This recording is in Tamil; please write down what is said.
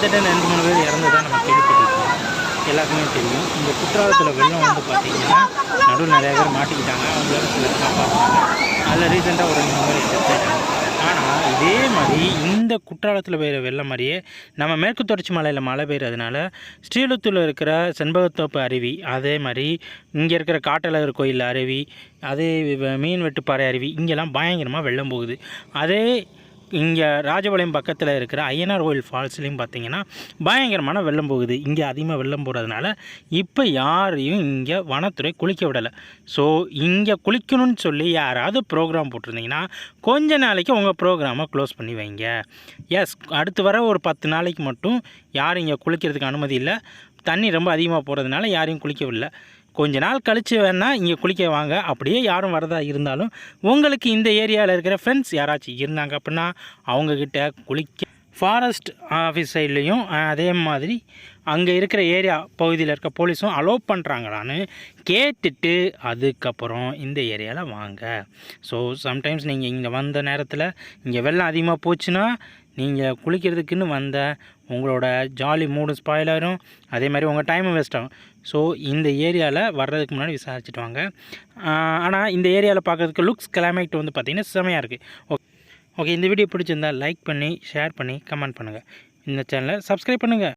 கிட்டத்தட்ட ரெண்டு மூணு பேர் இறந்ததாக நம்ம கேள்விப்பட்டிருக்கோம். எல்லாருக்குமே தெரியும். இந்த குற்றாலத்தில் வெள்ளம் வந்து பார்த்தீங்கன்னா நடுவில் நிறையா பேர் மாட்டிக்கிட்டாங்க. அவங்களால சிலர் காப்பாற்றினாங்க அதில் ரீசெண்டாக ஒரு ரெண்டு பேர் செத்துட்டாங்க ஆனால் இதே மாதிரி இந்த குற்றாலத்தில் பெய்கிற வெள்ளம் மாதிரியே நம்ம மேற்கு தொடர்ச்சி மலையில் மழை பெய்கிறதுனால ஸ்ரீலத்தூரில் இருக்கிற செண்பகத்தோப்பு அருவி அதே மாதிரி இங்கே இருக்கிற காட்டழகர் கோயில் அருவி அதே வ- மீன் வெட்டுப்பாறை அருவி இங்கெல்லாம் பயங்கரமாக வெள்ளம் போகுது. அதே இங்கே ராஜபாளையம் பக்கத்தில் இருக்கிற ஐயனார் கோயில் ஃபால்ஸ்லேயும் பார்த்தீங்கன்னா பயங்கரமான வெள்ளம் போகுது. இங்கே அதிகமாக வெள்ளம் போகிறதுனால இப்போ யாரையும் இங்கே வனத்துறை குளிக்க விடலை. ஸோ இங்கே குளிக்கணும்னு சொல்லி யாராவது ப்ரோக்ராம் போட்டிருந்தீங்கன்னா கொஞ்ச நாளைக்கு உங்கள் ப்ரோக்ராமை க்ளோஸ் பண்ணி வைங்க. எஸ் அடுத்து வர ஒரு பத்து நாளைக்கு மட்டும் யாரும் இங்கே குளிக்கிறதுக்கு அனுமதி இல்லை. தண்ணி ரொம்ப அதிகமாக போகிறதுனால யாரையும் குளிக்கவில்லை கொஞ்ச நாள் கழித்து வேணால் இங்கே குளிக்க வாங்க. அப்படியே யாரும் வரதா இருந்தாலும் உங்களுக்கு இந்த ஏரியாவில் இருக்கிற ஃப்ரெண்ட்ஸ் யாராச்சும் இருந்தாங்க அப்படின்னா அவங்கக்கிட்ட குளிக்க ஃபாரஸ்ட் ஆஃபீஸ் சைட்லேயும் அதே மாதிரி அங்கே இருக்கிற ஏரியா பகுதியில் இருக்க போலீஸும் அலோவ் பண்ணுறாங்களான்னு கேட்டுட்டு அதுக்கப்புறம் இந்த ஏரியாவில் வாங்க. ஸோ சம்டைம்ஸ் நீங்கள் இங்கே வந்த நேரத்தில் இங்கே வெள்ளம் அதிகமாக போச்சுன்னா நீங்கள் குளிக்கிறதுக்குன்னு வந்த உங்களோட ஜாலி மூடும் ஸ்பாயில் அதே மாதிரி உங்கள் டைமும் வேஸ்ட் ஆகும். ஸோ இந்த ஏரியாவில் வர்றதுக்கு முன்னாடி விசாரிச்சுட்டு வாங்க. ஆனால் இந்த ஏரியாவில் பார்க்கறதுக்கு லுக்ஸ் கிளைமேட் வந்து பார்த்திங்கன்னா செமையாக இருக்குது ஓகே ஓகே இந்த வீடியோ பிடிச்சிருந்தா லைக் பண்ணி ஷேர் பண்ணி கமெண்ட் பண்ணுங்கள் இந்த சேனலை சப்ஸ்கிரைப் பண்ணுங்கள்